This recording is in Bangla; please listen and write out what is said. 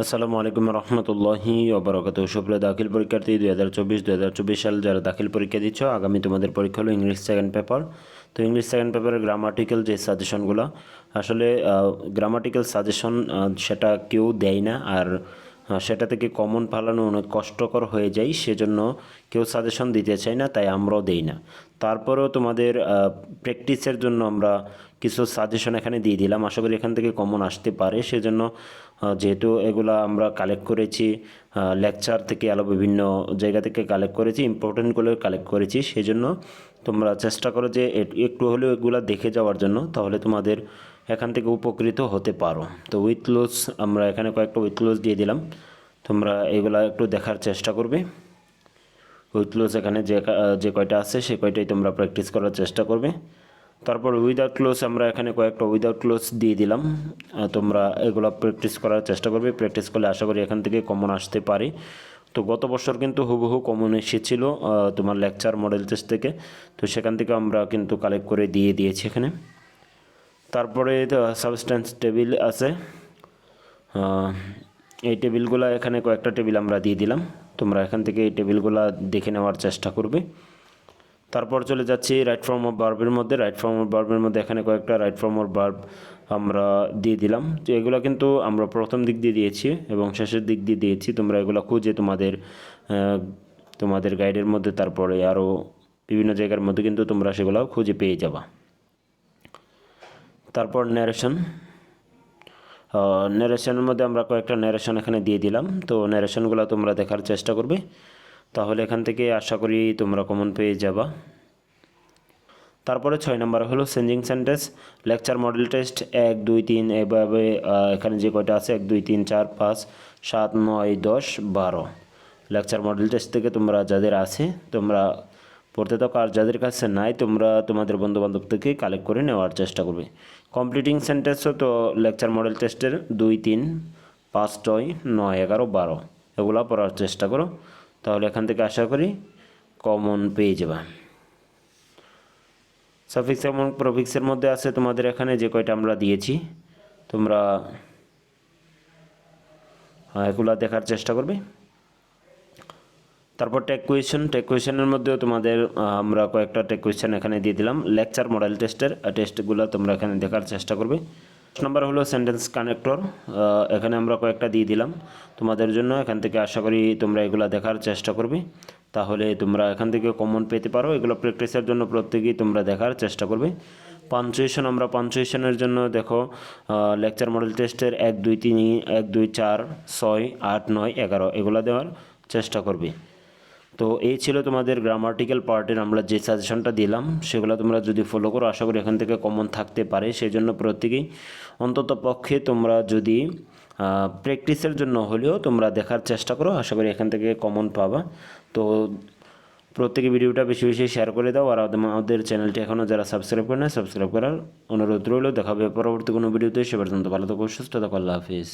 আসসালামু আলাইকুম রহমতুল্লাহি ওবরাকাত সুপ্রিয় দাখিল পরীক্ষার্থী, দুই হাজার চব্বিশ, দুই হাজার চব্বিশ সাল যারা দাখিল পরীক্ষা দিচ্ছ, আগামী তোমাদের পরীক্ষা হলো ইংলিশ সেকেন্ড পেপার তো ইংলিশ সেকেন্ড পেপারের গ্রামাটিক্যাল যে সাজেশনগুলো আসলে গ্রামাটিক্যাল সাজেশন সেটা কেউ দেয় না। আর সেটা থেকে কমন ফালানো অনেক কষ্টকর হয়ে যায়, সেজন্য কেউ সাজেশন দিতে চায় না, তাই আমরাও দেই না। তারপরেও তোমাদের প্র্যাকটিসের জন্য আমরা কিছু সাজেশন এখানে দিয়ে দিলাম। আশা করি এখান থেকে কমন আসতে পারে। সেজন্য যেহেতু এগুলা আমরা কালেক্ট করেছি লেকচার থেকে আরও বিভিন্ন জায়গা থেকে কালেক্ট করেছি ইম্পর্টেন্টগুলো কালেক্ট করেছি, সেজন্য তোমরা চেষ্টা করো যে একটু হলেও এগুলা দেখে যাওয়ার জন্য, তাহলে তোমাদের এখান থেকে উপকৃত হতে পারো। তো উইথ লোজ আমরা এখানে কয়েকটা উইথ লোজ দিয়ে দিলাম। তোমরা এগুলা একটু দেখার চেষ্টা করবে। উইথ ক্লোজ এখানে যে যে কয়টা আছে, সে কয়টাই তোমরা প্র্যাকটিস করার চেষ্টা করবে। তারপর উইদাউট ক্লোজ আমরা এখানে কয়েকটা উইদাউট ক্লোজ দিয়ে দিলাম। তোমরা এগুলো প্র্যাকটিস করার চেষ্টা করবে। প্র্যাকটিস করলে আশা করি এখান থেকে কমন আসতে পারে। তো গত বছর কিন্তু হুবহু কমন এসেছিল তোমার লেকচার মডেল টেস্ট থেকে। তো সেখান থেকে আমরা কিন্তু কালেক্ট করে দিয়ে দিয়েছি এখানে। তারপরে সাবস্ট্যান্স টেবিল আছে। এই টেবিলগুলো এখানে কয়েকটা টেবিল আমরা দিয়ে দিলাম। তোমরা এখান থেকে এই টেবিলগুলো দেখে নেওয়ার চেষ্টা করবে। তারপর চলে যাচ্ছি রাইট ফর্ম অফ বার্বের মধ্যে রাইট ফর্ম অফ বার্বের মধ্যে এখানে কয়েকটা রাইট ফর্ম অফ বার্ব আমরা দিয়ে দিলাম। তো এগুলো কিন্তু আমরা প্রথম দিক দিয়ে দিয়েছি এবং শেষের দিক দিয়ে দিয়েছি। তোমরা এগুলো খুঁজে তোমাদের তোমাদের গাইডের মধ্যে, তারপরে আরও বিভিন্ন জায়গার মধ্যে কিন্তু তোমরা সেগুলো খুঁজে পেয়ে যাবা। তারপর ন্যারেশন ন্যারেশনের মধ্যে আমরা কয়েকটা ন্যারেশন এখানে দিয়ে দিলাম। তো ন্যারেশনগুলো তোমরা দেখার চেষ্টা করবে। তাহলে এখান থেকে আশা করি তোমরা কমন পেয়ে যাবা। তারপরে ছয় নম্বর হলো changing sentence lecture model test এক, দুই, তিন, এভাবে এখানে যে কয়টা আছে? এক, দুই, তিন, চার, পাঁচ, সাত, নয়, দশ, বারো। লেকচার মডেল টেস্ট থেকে তোমরা যাদের আছে, তোমরা পড়তে থাকো, আর যাদের কাছে নাই, তোমরা তোমাদের বন্ধুবান্ধব থেকে কালেক্ট করে নেওয়ার চেষ্টা করবে। কমপ্লিটিং সেন্টেন্সও তো লেকচার মডেল টেস্টের দুই, তিন, পাঁচ, ছয়, নয়, এগারো, বারো। এগুলো পড়ার চেষ্টা করো। তাহলে এখান থেকে আশা করি কমন পেয়ে যাবা। সাফিক্স এবং প্রফিক্সের মধ্যে আছে তোমাদের এখানে যে কয়টা আমরা দিয়েছি। তোমরা এগুলা দেখার চেষ্টা করবে। তারপর টেক কুয়েশন টেক কোয়েশনের মধ্যেও তোমাদের আমরা কয়েকটা টেক কুয়েশন এখানে দিয়ে দিলাম। লেকচার মডেল টেস্টের টেস্টগুলো তোমরা এখানে দেখার চেষ্টা করবে। নাম্বার হলো সেন্টেন্স কানেক্টর এখানে আমরা কয়েকটা দিয়ে দিলাম। তোমাদের জন্য এখান থেকে আশা করি তোমরা এগুলো দেখার চেষ্টা করবে। তাহলে তোমরা এখান থেকে কমন পেতে পারো। এগুলো প্র্যাকটিসের জন্য প্রত্যেকেই তোমরা দেখার চেষ্টা করবে। পাঞ্চুয়েশন আমরা পাঞ্চুয়েশনের জন্য দেখো লেকচার মডেল টেস্টের এক, দুই, তিন, এক, দুই, চার, ছয়, আট, নয়, এগারো, এগুলো দেওয়ার চেষ্টা করবে। তো এই ছিল তোমাদের গ্রামাটিক্যাল পার্টের আমরা যে সাজেশনটা দিলাম, সেগুলো তোমরা যদি ফলো করো, আশা করি এখান থেকে কমন থাকতে পারে। সেই জন্য প্রত্যেকেই অন্তত পক্ষে তোমরা যদি প্র্যাকটিসের জন্য হলেও তোমরা দেখার চেষ্টা করো, আশা করি এখান থেকে কমন পাবা। তো প্রত্যেকে ভিডিওটা বেশি বেশি শেয়ার করে দাও, আর আমাদের চ্যানেলটি এখনও যারা সাবস্ক্রাইব করে না সাবস্ক্রাইব করার অনুরোধ রইল। দেখাবে পরবর্তী কোনো ভিডিওতে, সে পর্যন্ত ভালো থাকো, সুস্থ থাকো, আল্লাহ হাফিজ।